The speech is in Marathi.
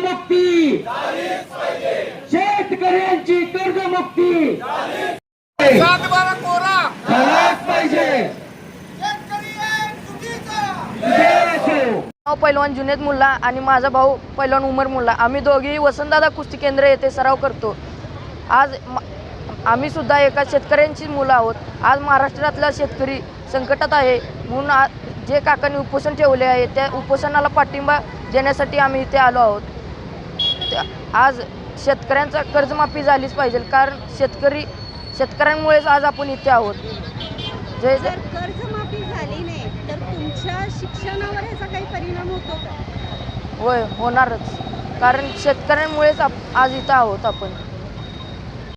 कर्जमुक्ती. शेतकऱ्यांची कर्जमुक्ती. नाव पैलवान जुनेद मुल्ला आणि माझा भाऊ पैलवान उमर मुल्ला. आम्ही दोघेही वसंतदादा कुस्ती केंद्र येथे सराव करतो. आज आम्ही सुद्धा एका शेतकऱ्यांची मुलं आहोत. आज महाराष्ट्रातला शेतकरी संकटात आहे म्हणून जे काकांनी उपोषण ठेवले आहे त्या उपोषणाला पाठिंबा देण्यासाठी आम्ही इथे आलो आहोत. आज शेतकऱ्यांचा कर्जमाफी झालीच पाहिजे कारण शेतकरी शेतकऱ्यांमुळेच आज आपण इथे आहोत. जय जर कर्जमाफी झाली नाही तर तुमच्या शिक्षणावर याचा काही परिणाम होतो होय होणारच. कारण शेतकऱ्यांमुळेच आप आज इथं आहोत आपण.